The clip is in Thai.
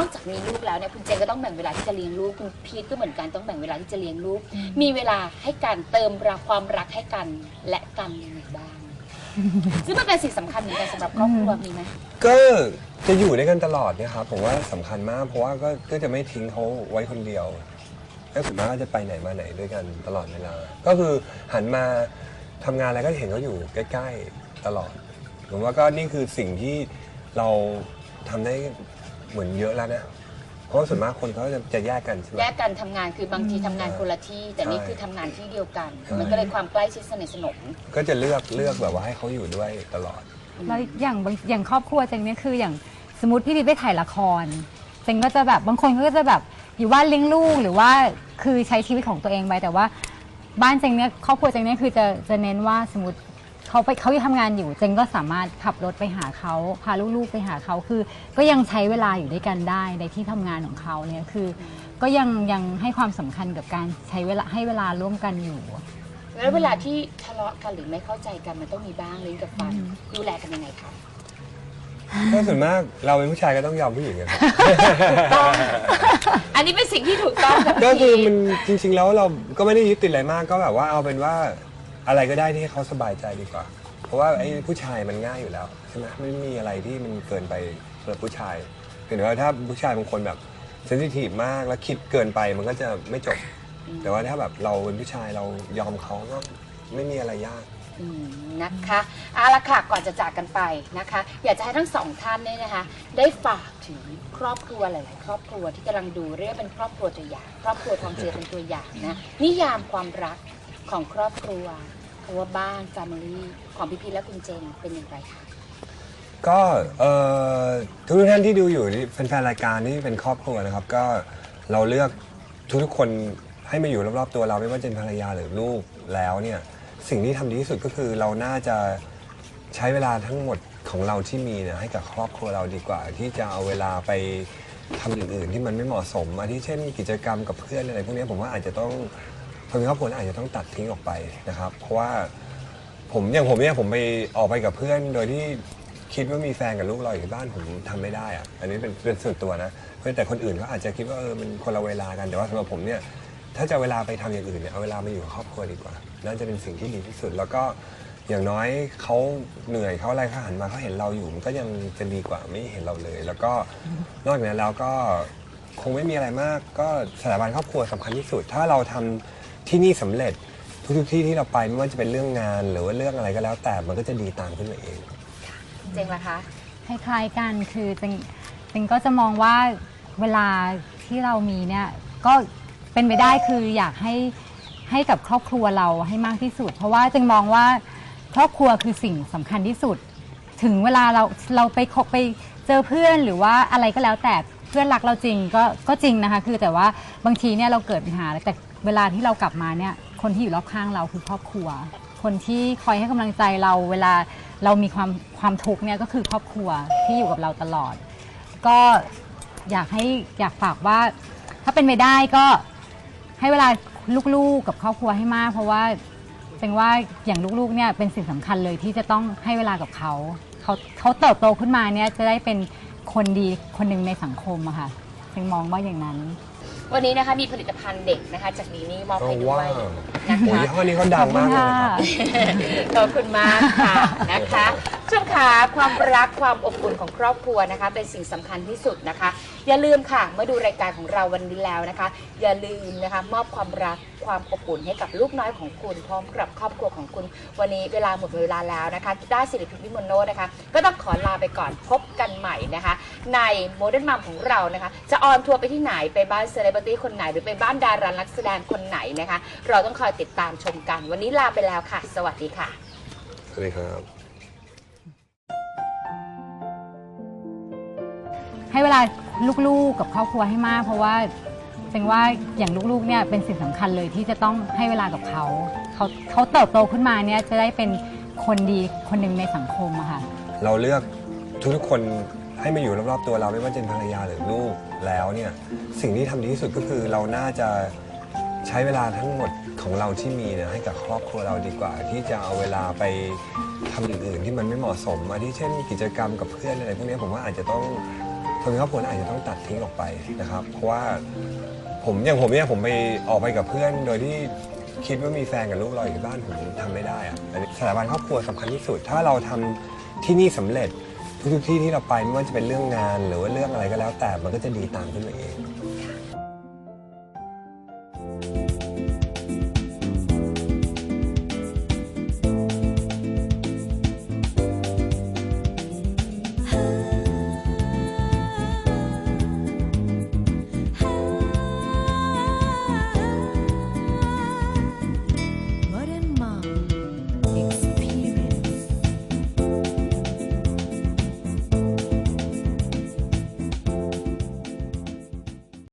อกจากมีลูกแล้วเนี่ยคุณเจนก็ต้องแบ่งเวลาที่จะเลี้ยงลูกคุณพีทก็เหมือนกันต้องแบ่งเวลาที่จะเลี้ยงลูก มีเวลาให้การเติมรักความรักให้กันและกันยังไงบ้างซึ่งมันเป็นสิ่งสำคัญเหมือนกันสำหรับครอบครัวมีไหมก็จะอยู่ด้วยกันตลอดเนี่ยครับผมว่าสำคัญมากเพราะว่าก็ก็จะไม่ทิ้งเขาไว้คนเดียวก็ส่วนมากก็จะไปไหนมาไหนด้วยกันตลอดเวลา ก็คือหันมาทำงานอะไรก็เห็นเขาอยู่ใกล้ ๆตลอดผมว่าก็นี่คือสิ่งที่เราทำได้ เหมือนเยอะแล้วนะเพราะว่าส่วนมากคนเขาจะจะแยกกันใช่ไหม แยกกันทำงานคือบางทีทำงานคนละที่ แต่นี่ใช่คือทำงานที่เดียวกัน ใช่ มันก็เลยความใกล้ชิดสนิทสนม ก็จะเลือกเลือกแบบว่าให้เขาอยู่ด้วยตลอด แล้วอย่างบางอย่างครอบครัวเจงเนี่ยคืออย่างสมมติพี่พีไปถ่ายละครเจงก็จะแบบบางคนก็จะแบบอยู่บ้านเลี้ยงลูกหรือว่าคือใช้ชีวิตของตัวเองไปแต่ว่าบ้านเจงเนี่ยครอบครัวเจงเนี่ยคือจะจะเน้นว่าสมมติ เขาไปเขายังทำงานอยู่เจงก็สามารถขับรถไปหาเขาพาลูกๆไปหาเขาคือ ก็ยังใช้เวลาอยู่ด้วยกันได้ในที่ทำงานของเขาเนี่ยคือ ก็ยังยังให้ความสำคัญกับการใช้เวลาให้เวลาร่วมกันอยู่ แล้วเวลาที่ทะเลาะกันหรือไม่เข้าใจกันมันต้องมีบ้างลิ้นกับฟันดูแลกันยังไงคะก็ส่วนมากเราเป็นผู้ชายก็ต้องยอมผู้หญิงอะครับ อันนี้เป็นสิ่งที่ถูกต้องกับก็คือพี่มันจริงๆแล้วเราก็ไม่ได้ยึดติดอะไรมากก็แบบว่าเอาเป็นว่า อะไรก็ได้ที่ให้เขาสบายใจดีกว่า เพราะว่าไอ้ผู้ชายมันง่ายอยู่แล้วใช่ไหมไม่มีอะไรที่มันเกินไปสำหรับผู้ชายเห็นว่าถ้าผู้ชายบางคนแบบเซนซิทีฟมากแล้วคิดเกินไปมันก็จะไม่จบ แต่ว่าถ้าแบบเราเป็นผู้ชายเรายอมเขาก็ไม่มีอะไรยากอืมนะคะเอาละค่ะก่อนจะจากกันไปนะคะ อยากจะให้ทั้งสองท่านเนี่ยนะคะ ได้ฝากถึงครอบครัวหลายๆครอบครัวที่กำลังดูเรียกว่าเป็นครอบครัวตัวอย่าง ครอบครัวทองเจือเป็นตัวอย่างนะนิยามความรักของครอบครัวคำ ว่าบ้าน family ของพี่พีและคุณเจนเป็นอย่างไรคะก็เอ่อทุกท่านที่ดูอยู่ที่เป็นแฟนรายการที่เป็นครอบครัวนะครับ ก็เราเลือกทุกๆคนให้มาอยู่รอบๆตัวเราไม่ว่าจะเป็นภรรยาหรือลูกแล้วเนี่ยสิ่งที่ทำดีที่สุดก็คือเราน่าจะใช้เวลาทั้งหมดของเราที่มีเนี่ยให้กับครอบครัวเราดีกว่า ที่จะเอาเวลาไปทำอย่างอื่นที่มันไม่เหมาะสมอาทิเช่นกิจกรรมกับเพื่อนอะไรพวกนี้ผมว่าอาจจะต้อง คนในครอบครัวอาจจะต้องตัดทิ้งออกไปนะครับ เพราะว่าผมอย่างผมเนี่ยผมไปออกไปกับเพื่อน โดยที่คิดว่ามีแฟนกับลูกเราอยู่ที่บ้านผมทำไม่ได้อะอันนี้เป็นเป็นส่วนตัวนะเพื่อนแต่คนอื่นก็อาจจะคิดว่าเออมันคนละเวลากันแต่ว่าสำหรับผมเนี่ยถ้าจะเวลาไปทำอย่างอื่นเนี่ยเอาเวลามาอยู่กับครอบครัวดีกว่าน่าจะเป็นสิ่งที่ดีที่สุด แล้วก็อย่างน้อยเขาเหนื่อยเขาอะไรเขาหันมาเขาเห็นเราอยู่มันก็ยังจะดีกว่าไม่เห็นเราเลย แล้วก็นอกจากนั้นแล้วก็คงไม่มีอะไรมาก ก็สถาบันครอบครัวสำคัญที่สุด ถ้าเราทำ ที่นี่สำเร็จทุกๆที่ที่เราไปไม่ว่าจะเป็นเรื่องงานหรือว่าเรื่องอะไรก็แล้ว แต่มันก็จะดีตามขึ้นมาเอง เจนล่ะคะ คล้ายๆกันคือเจงเจงก็จะมองว่าเวลาที่เรามีเนี่ยก็เป็นไปได้คืออยากให้ให้กับครอบครัวเราให้มากที่สุด เพราะว่าเจงมองว่าครอบครัวคือสิ่งสำคัญที่สุด ถึงเวลาเราเราไปคบไปเจอเพื่อนหรือว่าอะไรก็แล้วแต่เพื่อนรักเราจริงก็ก็จริงนะคะ คือแต่ว่าบางทีเนี่ยเราเกิดปัญหาแต่ เวลาที่เรากลับมาเนี่ยคนที่อยู่รอบข้างเราคือครอบครัว คนที่คอยให้กำลังใจเราเวลาเรามีความความทุกข์เนี่ยก็คือครอบครัวที่อยู่กับเราตลอด ก็อยากให้อยากฝากว่า ถ้าเป็นไปได้ก็ให้เวลาลูกๆกับครอบครัวให้มาก เพราะว่าเจงว่าอย่างลูกๆเนี่ยเป็นสิ่งสำคัญเลยที่จะต้องให้เวลากับเขาเขาเขาเติบโตขึ้นมาเนี่ยจะได้เป็นคนดีคนหนึ่งในสังคมอะค่ะเจงมองว่าอย่างนั้น วันนี้นะคะมีผลิตภัณฑ์เด็กนะคะ จากดีนี่มอบให้ด้วย นะโอ้ยคะ ยี่ห้อนี้เขาดังมากเลยนะครับ ขอบคุณมากค่ะนะคะช่วงขาความรักความอบอุ่นของครอบครัวนะคะ เป็นสิ่งสำคัญที่สุดนะคะ อย่าลืมค่ะเมื่อดูรายการของเราวันนี้แล้วนะคะ อย่าลืมนะคะ มอบความรักความอบอุ่นให้กับลูกน้อยของคุณ พร้อมกับครอบครัวของคุณ วันนี้เวลาหมดเวลาแล้วนะคะด้าสิริพิมพ์วิมลโนนะคะ ก็ต้องขอลาไปก่อนพบกันใหม่นะคะ ในโมเดิร์นมัมของเรานะคะ จะออนทัวร์ไปที่ไหนไปบ้านเซเลบริตี้คนไหนหรือไปบ้านดารานักแสดงคนไหนนะคะ เราต้องคอยติดตามชมกัน วันนี้ลาไปแล้วค่ะ สวัสดีค่ะ สวัสดีครับ ให้เวลาลูกๆกับครอบครัวให้มาก เพราะว่าเจงว่าอย่างลูกๆเนี่ยเป็นสิ่งสำคัญเลยที่จะต้องให้เวลากับเขา เขาเขาเติบโตขึ้นมาเนี่ยจะได้เป็นคนดีคนหนึ่งในสังคมอะค่ะ เราเลือกทุกๆคนให้มาอยู่รอบๆตัวเราไม่ว่าจะเป็นภรรยาหรือลูกแล้วเนี่ยสิ่งที่ทำดีที่สุดก็คือเราน่าจะ ใช้เวลาทั้งหมดของเราที่มีเนี่ยให้กับครอบครัวเราดีกว่า ที่จะเอาเวลาไปทำอย่างอื่นที่มันไม่เหมาะสมอาทิเช่นกิจกรรมกับเพื่อนอะไรพวกนี้ผมว่าอาจจะต้องคนครอบครัวอาจจะต้องตัดทิ้งออกไปนะครับ เพราะว่าผมอย่างผมเนี่ยผมไปออกไปกับเพื่อน โดยที่คิดว่ามีแฟนกับลูกเราอยู่ที่บ้านผมทำไม่ได้อะอันนี้สถาบันครอบครัวสำคัญที่สุด ถ้าเราทำที่นี่สำเร็จทุกๆที่ที่เราไปไม่ว่าจะเป็นเรื่องงานหรือว่าเรื่องอะไรก็แล้วแต่มันก็จะดีตามขึ้นมาเอง